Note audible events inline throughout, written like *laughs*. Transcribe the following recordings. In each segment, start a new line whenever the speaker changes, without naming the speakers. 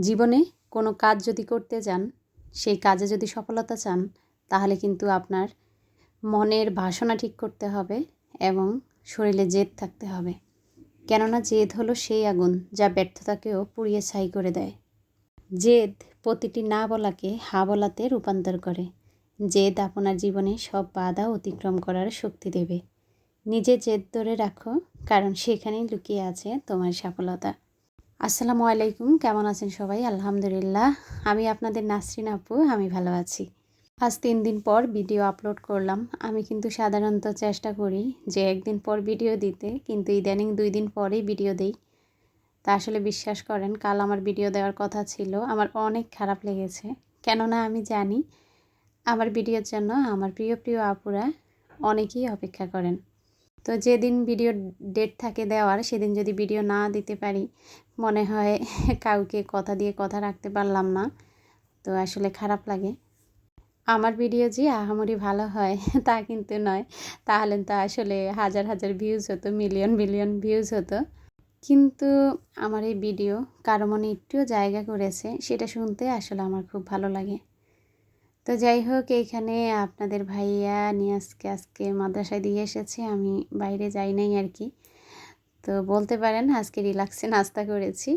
জীবনে কোনো কাজ যদি করতে যান সেই কাজে যদি সফলতা চান, তাহলে কিন্তু আপনার মনের বাসনা ঠিক করতে হবে এবং শরীরে জেদ থাকতে হবে। কেননা জেদ হলো সেই আগুন যা ব্যর্থতাকেও পুড়িয়ে ছাই করে দেয়। জেদ প্রতিটি না বলাকে হা বলাতে রূপান্তর করে। জেদ আপনার জীবনে সব বাধা অতিক্রম করার শক্তি দেবে। নিজে জেদ ধরে রাখো, কারণ সেখানেই লুকিয়ে আছে তোমার সফলতা। আসসালামু আলাইকুম, কেমন আছেন সবাই? আলহামদুলিল্লাহ। আমি আপনাদের নাসরিন আপু, আমি ভালো আছি। আজ তিন দিন পর ভিডিও আপলোড করলাম। আমি কিন্তু সাধারণত চেষ্টা করি যে একদিন পর ভিডিও দিতে, কিন্তু ইদানিং দুই দিন পরেই ভিডিও দেই। তা আসলে বিশ্বাস করেন, কাল আমার ভিডিও দেওয়ার কথা ছিল। আমার অনেক খারাপ লেগেছে। কেননা আমি জানি, আমার ভিডিওর জন্য আমার প্রিয় প্রিয় আপুরা অনেকেই অপেক্ষা করেন। তো যেদিন ভিডিও ডেট থাকে দেওয়ার, সেদিন যদি ভিডিও না দিতে পারি, মনে হয় কাউকে কথা দিয়ে কথা রাখতে পারলাম না। তো আসলে খারাপ লাগে। আমার ভিডিও যে আহামরি ভালো হয়, তা কিন্তু নয়। তাহলে তো আসলে হাজার হাজার ভিউজ হতো মিলিয়ন মিলিয়ন ভিউজ হতো। কিন্তু আমার এই ভিডিও কারও মনে একটুও জায়গা করেছে, সেটা শুনতে আসলে আমার খুব ভালো লাগে। তো যাই হোক, এইখানে আপনাদের ভাইয়া নিয়ে আজকে আজকে মাদ্রাসায় দিয়ে এসেছে, আমি বাইরে যাই নাই আর কি। তো বলতে পারেন, আজকে রিল্যাক্সে নাস্তা করেছি,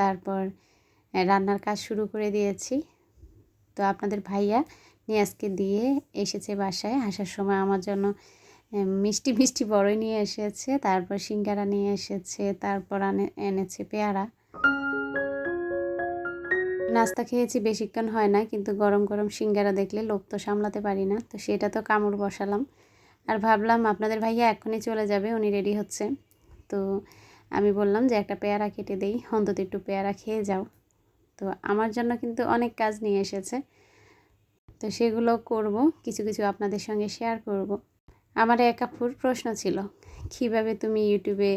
তারপর রান্নার কাজ শুরু করে দিয়েছি। তো আপনাদের ভাইয়া নিয়ে আজকে দিয়ে এসেছে বাসায়, আসার সময় আমার জন্য মিষ্টি মিষ্টি বড়ই নিয়ে এসেছে, তারপর সিঙ্গারা নিয়ে এসেছে, তারপর আনে, এনেছে পেয়ারা। নাস্তা খেয়েছি, বেশিক্ষণ হয় না। কিন্তু গরম গরম সিঙ্গারা দেখলে লোভ তো সামলাতে পারি না। তো সেটা তো কামড় বসালাম। আর ভাবলাম আপনাদের ভাইয়া এখনই চলে যাবে, উনি রেডি হচ্ছে। তো আমি বললাম যে একটা পেয়ারা কেটে দেই, অন্তত একটু পেয়ারা খেয়ে যাও। তো আমার জন্য কিন্তু অনেক কাজ নিয়ে এসেছে। তো সেগুলো করব, কিছু কিছু আপনাদের সঙ্গে শেয়ার করব। আমার এক আপুর প্রশ্ন ছিল, কীভাবে তুমি ইউটিউবে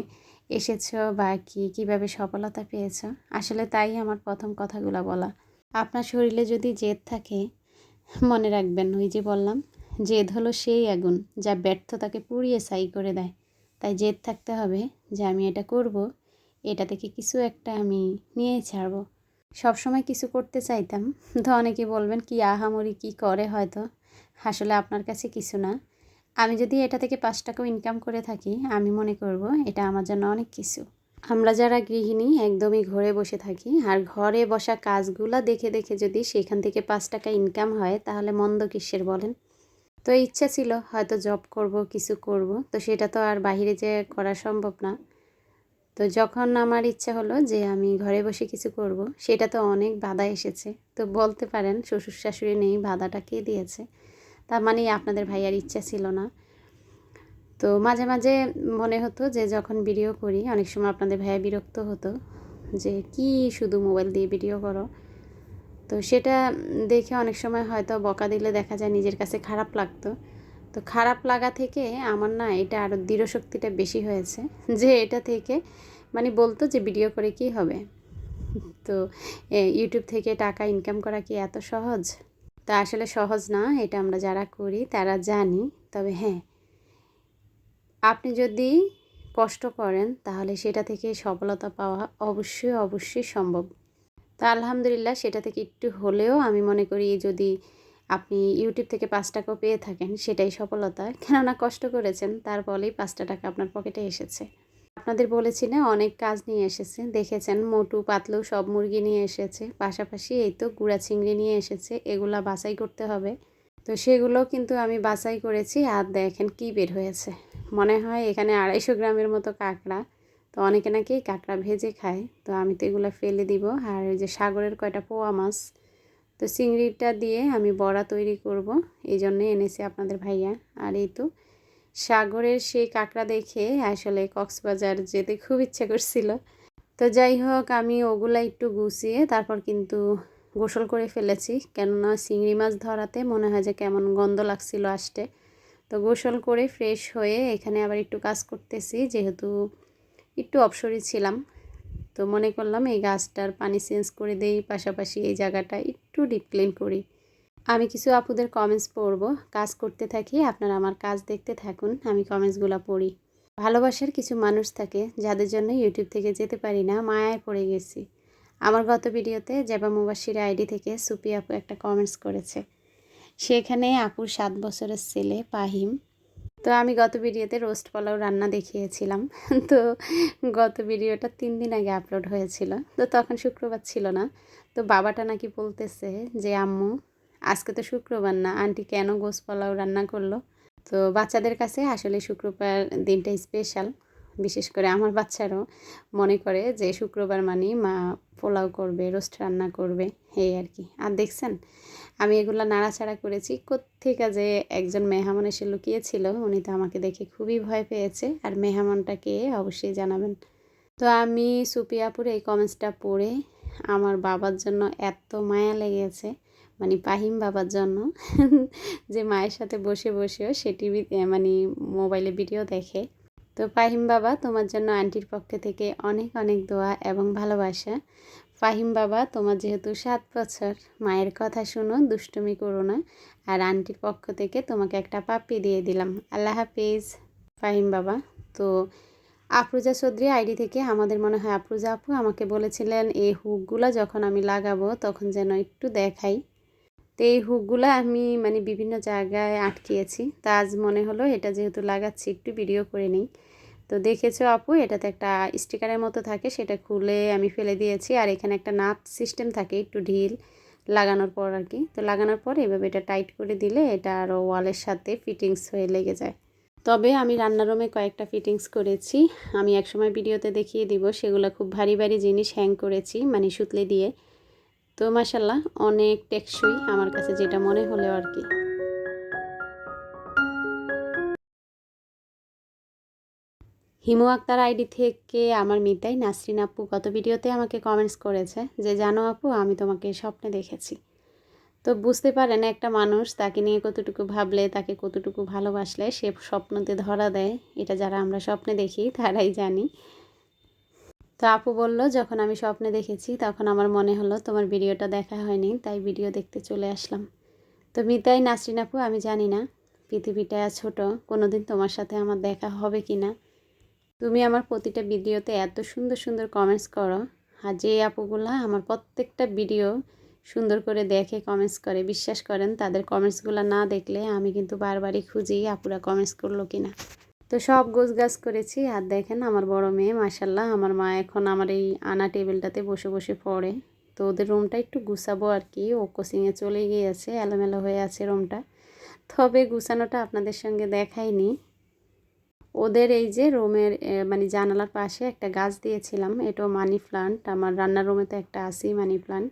এসেছ বা কি, কীভাবে সফলতা পেয়েছ? আসলে তাই আমার প্রথম কথাগুলো বলা। আপনার শরীরে যদি জেদ থাকে, মনে রাখবেন ওই যে বললাম, জেদ হলো সেই আগুন যা ব্যর্থতাকে পুড়িয়ে ছাই করে দেয়। তাই জেদ থাকতে হবে যে আমি এটা করব, এটা থেকে কিছু একটা আমি নিয়েই ছাড়বো। সবসময় কিছু করতে চাইতাম, তো অনেকে বলবেন, কি আহামরি, কি করে হয়তো? আসলে আপনার কাছে কিছু না। আমি যদি এটা থেকে পাঁচ টাকাও ইনকাম করে থাকি, আমি মনে করব এটা আমার জন্য অনেক কিছু। আমরা যারা গৃহিণী, একদমই ঘরে বসে থাকি, আর ঘরে বসা কাজগুলা দেখে দেখে যদি সেখান থেকে পাঁচ টাকা ইনকাম হয়, তাহলে মন্দ কিসের বলেন? তো ইচ্ছা ছিল, হয়তো জব করব, কিছু করব, তো সেটা তো আর বাহিরে যে করা সম্ভব না। তো যখন আমার ইচ্ছা হলো যে আমি ঘরে বসে কিছু করব, সেটা তো অনেক বাধা এসেছে। তো বলতে পারেন, শ্বশুর শাশুড়ি নেই, বাধাটা কে দিয়েছে? তার মানে আপনাদের ভাইয়ার ইচ্ছা ছিল না। তো মাঝে মাঝে মনে হতো যে যখন ভিডিও করি, অনেক সময় আপনাদের ভাইয়া বিরক্ত হতো যে, কি শুধু মোবাইল দিয়ে ভিডিও করো? তো সেটা দেখে অনেক সময় হয়তো বকা দিলে দেখা যায় নিজের কাছে খারাপ লাগতো। তো খারাপ লাগা থেকে আমার না এটা আরও দৃঢ় শক্তিটা বেশি হয়েছে যে এটা থেকে মানে বলতো যে ভিডিও করে কি হবে? তো ইউটিউব থেকে টাকা ইনকাম করা কি এত সহজ? তা আসলে সহজ না, এটা আমরা যারা করি তারা জানি, তবে হ্যাঁ। আপনি যদি কষ্ট করেন, তাহলে সেটা থেকে সফলতা পাওয়া অবশ্যই অবশ্যই সম্ভব। তো আলহামদুলিল্লাহ, সেটা থেকে একটু হলেও আমি মনে করি যদি আপনি ইউটিউব থেকে পাঁচ টাকাও পেয়ে থাকেন, সেটাই সফলতা। কেননা কষ্ট করেছেন, তার ফলেই পাঁচটা টাকা আপনার পকেটে এসেছে। আপনাদের বলেছি না অনেক কাজ নিয়ে এসেছে। দেখেছেন, মোটু, পাতলু সব মুরগি নিয়ে এসেছে। পাশাপাশি এই তো গুঁড়া চিংড়ি নিয়ে এসেছে, এগুলা বাছাই করতে হবে। তো সেগুলো কিন্তু আমি বাছাই করেছি আর দেখেন কি বের হয়েছে। মনে হয় এখানে আড়াইশো গ্রামের মতো কাঁকড়া। তো অনেকে নাকি কাঁকড়া ভেজে খায়। তো আমি তো এগুলো ফেলে দিব। আর ওই যে সাগরের কয়টা পোয়া মাছ, তো চিংড়িটা দিয়ে আমি বড়া তৈরি করব। এই জন্যে এনেছি আপনাদের ভাইয়া। আর এই তো সাগরের সেই কাঁকড়া দেখে আসলে কক্সবাজার যেতে খুব ইচ্ছা করছিল। তো যাই হোক, আমি ওগুলা একটু গুছিয়ে তারপর কিন্তু গোসল করে ফেলেছি। কেননা চিংড়ি মাছ ধরাতে মনে হয় যে কেমন গন্ধ লাগছিল আসতে। তো গোসল করে ফ্রেশ হয়ে এখানে আবার একটু কাজ করতেছি, যেহেতু একটু অবসরই ছিলাম। তো মনে করলাম এই গাছটার পানি চেঞ্জ করে দেই, পাশাপাশি এই জায়গাটা একটু ডিপ ক্লিন করি। আমি কিছু আপুদের কমেন্টস পড়ব। কাজ করতে থাকি, আপনারা আমার কাজ দেখতে থাকুন, আমি কমেন্টসগুলো পড়ি। ভালোবাসার কিছু মানুষ থাকে, যাদের জন্য ইউটিউব থেকে যেতে পারি না, মায়ায় পড়ে গেছি। আমার গত ভিডিওতে জেবা মুবাসির আইডি থেকে সুপি আপু একটা কমেন্টস করেছে। সেখানে আপুর সাত বছরের ছেলে পাহিম। তো আমি গত ভিডিওতে রোস্ট পোলাও রান্না দেখিয়েছিলাম। তো গত ভিডিওটা তিন দিন আগে আপলোড হয়েছিল। তো তখন শুক্রবার ছিল না। তো বাবাটা নাকি বলতেছে যে, আম্মু আজকে তো শুক্রবার না। আন্টি কেন গোস পোলাও রান্না করল? তো বাচ্চাদের কাছে আসলে শুক্রবার দিনটা স্পেশাল বিশেষ করে আমার বাচ্চারাও মনে করে যে শুক্রবার মানে মা পোলাও করবে, রোস্ট রান্না করবে, এই আর কি। আর দেখছেন, আমি এগুলো নাড়াচাড়া করেছি। কোত্থেকে যে একজন মেহমান এসে লুকিয়েছিল, উনি তো আমাকে দেখে খুবই ভয় পেয়েছে। আর মেহমানটাকে অবশ্যই জানাবেন। তো আমি সুপিয়াপুর এই কমেন্টসটা পড়ে, আমার বাবার জন্য এত মায়া লেগেছে। মানে পাহিম বাবার জন্য *laughs* যে মায়ের সাথে বসে বসেও সে টিভি মানে মোবাইলে ভিডিও দেখে। তো ফাহিম বাবা তোমার জন্য আন্টির পক্ষ থেকে অনেক অনেক দোয়া এবং ভালোবাসা। ফাহিম বাবা, তোমার যেহেতু সাত বছর, মায়ের কথা শুনো, দুষ্টুমি করো না। আর আন্টির পক্ষ থেকে তোমাকে একটা পাপ্পি দিয়ে দিলাম। আল্লাহ হাফিজ। ফাহিম বাবা, তো আফরুজা চৌধুরী আইডি থেকে আমাদের মনে হয়, আফরুজা আপু আমাকে বলেছিলেন, এই হুকগুলো যখন আমি লাগাবো, তখন যেন একটু দেখাই। তো এই হুকগুলো আমি মানে বিভিন্ন জায়গায় আটকিয়েছি। তা আজ মনে হলো এটা যেহেতু লাগাচ্ছি, একটু ভিডিও করে নিই। তো দেখেছ আপু, এটাতে একটা স্টিকারের মতো থাকে, সেটা খুলে আমি ফেলে দিয়েছি। আর এখানে একটা নাট সিস্টেম থাকে একটু ঢিল লাগানোর পর আর কি। তো লাগানোর পর এভাবে এটা টাইট করে দিলে এটা আরও ওয়ালের সাথে ফিটিংস হয়ে লেগে যায়। তবে আমি রান্নার রুমে কয়েকটা ফিটিংস করেছি। আমি একসময় ভিডিওতে দেখিয়ে দিব, সেগুলো খুব ভারী ভারী জিনিস হ্যাং করেছি মানে সুতলে দিয়ে। তো মাসাল্লাহ অনেক টেকসই আমার কাছে যেটা মনে হলো আর কি। হিমু আক্তার আইডি থেকে আমার মিতাই নাসরিন আপু গত ভিডিওতে আমাকে কমেন্টস করেছে যে, জানো আপু, আমি তোমাকে স্বপ্নে দেখেছি। তো বুঝতে পারেন, একটা মানুষ তাকে নিয়ে কতটুকু ভাবলে, তাকে কতটুকু ভালোবাসলে সে স্বপ্নতে ধরা দেয়, এটা যারা আমরা স্বপ্নে দেখি, তারাই জানি। তো আপু বলল, যখন আমি স্বপ্নে দেখেছি, তখন আমার মনে হলো তোমার ভিডিওটা দেখা হয়নি, তাই ভিডিও দেখতে চলে আসলাম। তো মিতাই, নাসরিন আপু, আমি জানি না পৃথিবীটা ছোট, কোনোদিন তোমার সাথে আমার দেখা হবে কি না। তুমি আমার প্রতিটা ভিডিওতে এত সুন্দর সুন্দর কমেন্টস করো, আর যে আপুগুলা আমার প্রত্যেকটা ভিডিও সুন্দর করে দেখে কমেন্টস করে, বিশ্বাস করেন, তাদের কমেন্টসগুলো না দেখলে আমি কিন্তু বারবারই খুঁজি আপুরা কমেন্টস করল কিনা। তো সব গোছ গাছ করেছি। আর দেখেন আমার বড় মেয়ে মাসাল্লাহ আমার মা এখন আমার এই আনা টেবিলটাতে বসে বসে পড়ে। তো ওদের রুমটা একটু গুছাবো আর কি। ও কোচিংয়ে চলে গিয়েছে, এলোমেলো হয়ে আছে রুমটা। তবে গুছানোটা আপনাদের সঙ্গে দেখাইনি। ওদের এই যে রুমের মানে জানালার পাশে একটা গাছ দিয়েছিলাম, এটাও মানি প্লান্ট। আমার রান্নার রুমে তো একটা আসি মানি প্লান্ট।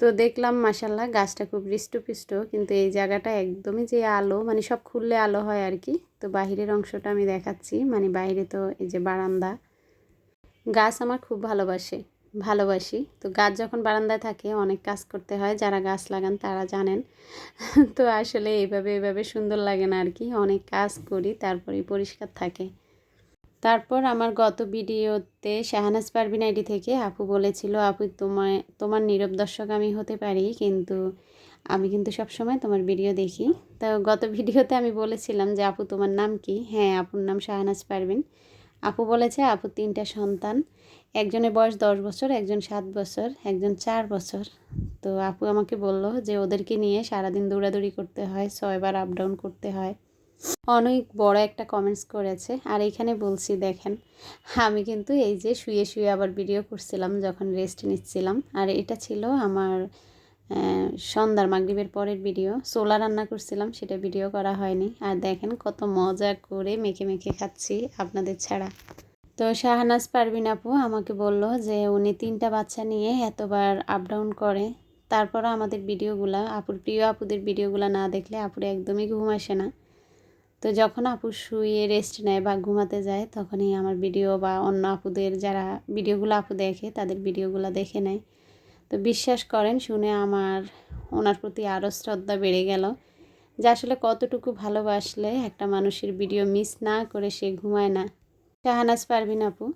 তো দেখলাম মাসাল্লাহ গাছটা খুব হৃষ্টপুষ্ট। কিন্তু এই জায়গাটা একদমই যে আলো মানে সব খুললে আলো হয় আর কি। তো বাহিরের অংশটা আমি দেখাচ্ছি মানে বাইরে তো এই যে বারান্দা। গাছ আমার খুব ভালোবাসে, ভালোবাসি। তো গাছ যখন বারান্দায় থাকে, অনেক কাজ করতে হয়, যারা গাছ লাগান তারা জানেন। তো আসলে এইভাবে এভাবে সুন্দর লাগে না আর কি। অনেক কাজ করি, তারপরেই পরিষ্কার থাকে। তারপর আমার গত ভিডিওতে শাহানাজ পারবিন আইডি থেকে আপু বলেছিল, আপু, তোমায়, তোমার নীরব দর্শক আমি হতে পারি, কিন্তু আমি কিন্তু সব সময় তোমার ভিডিও দেখি। তো গত ভিডিওতে আমি বলেছিলাম যে, আপু, তোমার নাম কি? হ্যাঁ আপুর নাম শাহানাজ পারবিন আপু বলেছে, আপু, তিনটা সন্তান, একজনের বয়স দশ বছর, একজন সাত বছর, একজন চার বছর। তো আপু আমাকে বলল যে, ওদেরকে নিয়ে সারাদিন দৌড়াদৌড়ি করতে হয়, ছয়বার আপ ডাউন করতে হয়। অনেক বড় একটা কমেন্টস করেছে। আর এখানে বলছি, দেখেন, আমি কিন্তু এই যে শুয়ে শুয়ে আবার ভিডিও করছিলাম, যখন রেস্ট নিচ্ছিলাম। আর এটা ছিল আমার সন্ধ্যার মাগরীবের পরের ভিডিও সোলা রান্না করছিলাম, সেটা ভিডিও করা হয়নি। আর দেখেন, কত মজা করে মেখে মেখে খাচ্ছি আপনাদের ছাড়া। তো শাহনাজ পারবিন আপু আমাকে বলল যে, উনি তিনটা বাচ্চা নিয়ে এতবার আপ ডাউন করে। তারপরও আমাদের ভিডিওগুলা আপুর, প্রিয় আপুদের ভিডিওগুলো না দেখলে আপুর একদমই ঘুম আসে না। তো যখন আপু শুয়ে রেস্ট নেয় বা ঘুমাতে যায়, তখনই আমার ভিডিও বা অন্য আপুদের যারা ভিডিওগুলো আপু দেখে, তাদের ভিডিওগুলো দেখে নেয়। তো বিশ্বাস করেন, শুনে আমার, ওনার প্রতি আরও শ্রদ্ধা বেড়ে গেল যে আসলে কতটুকু ভালোবাসলে একটা মানুষের ভিডিও মিস না করে সে ঘুমায় না। শাহানাজ পারবিন আপু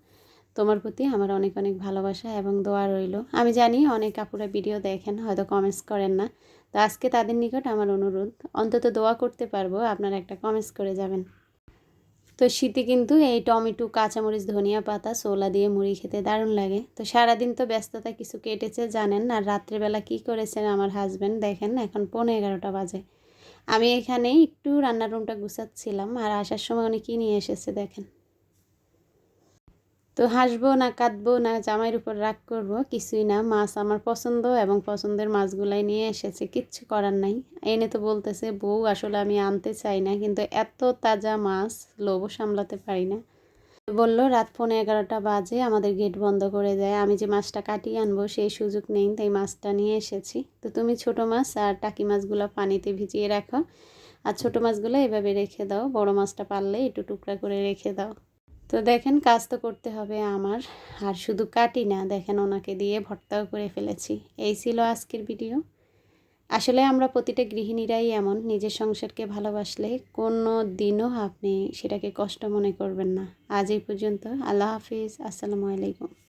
তোমার প্রতি আমার অনেক অনেক ভালোবাসা এবং দোয়া রইল। আমি জানি অনেক আপুরা ভিডিও দেখেন, হয়তো কমেন্টস করেন না। তো আজকে তাদের নিকট আমার অনুরোধ, অন্তত দোয়া করতে পারব, আপনারা একটা কমেন্টস করে যাবেন। তো শীতে কিন্তু এই টমেটো, কাঁচামরিচ, ধনিয়া পাতা সোলা দিয়ে মুড়ি খেতে দারুণ লাগে। তো সারাদিন তো ব্যস্ততা কিছু কেটেছে, জানেন আর রাত্রেবেলা কি করেছেন আমার হাজব্যান্ড দেখেন এখন পনেরো এগারোটা বাজে। আমি এখানে একটু রান্নার রুমটা গুছাচ্ছিলাম, আর আসার সময় উনি কী নিয়ে এসেছে দেখেন। তো হাসবো না, কাঁদবো না, জামাইয়ের উপর রাগ করব, কিছুই না। মাছ আমার পছন্দ এবং পছন্দের মাছগুলাই নিয়ে এসেছে, কিচ্ছু করার নাই। এনে তো বলতেছে, বউ, আসলে আমি আনতে চাই না, কিন্তু এত তাজা মাছ লোভও সামলাতে পারি না। বলল, রাত পৌনে এগারোটা বাজে, আমাদের গেট বন্ধ করে দেয়। আমি যে মাছটা কাটিয়ে আনব, সেই সুযোগ নেই, তাই মাছটা নিয়ে এসেছি। তো তুমি ছোট মাছ আর টাকি মাছগুলো পানিতে ভিজিয়ে রাখো। আর ছোট মাছগুলো এভাবে রেখে দাও, বড় মাছটা পারলে একটু টুকরা করে রেখে দাও। তো দেখেন কাজ তো করতে হবে আমার। আর শুধু কাটি না, দেখেন ওনাকে দিয়ে ভর্তাও করে ফেলেছি। এই ছিল আজকের ভিডিও। আসলে আমরা প্রতিটা গৃহিণীরাই এমন, নিজের সংসারকে ভালোবাসলে কোনো দিনও আপনি সেটাকে কষ্ট মনে করবেন না। আজ এই পর্যন্ত, আল্লাহ হাফিজ, আসসালামু আলাইকুম।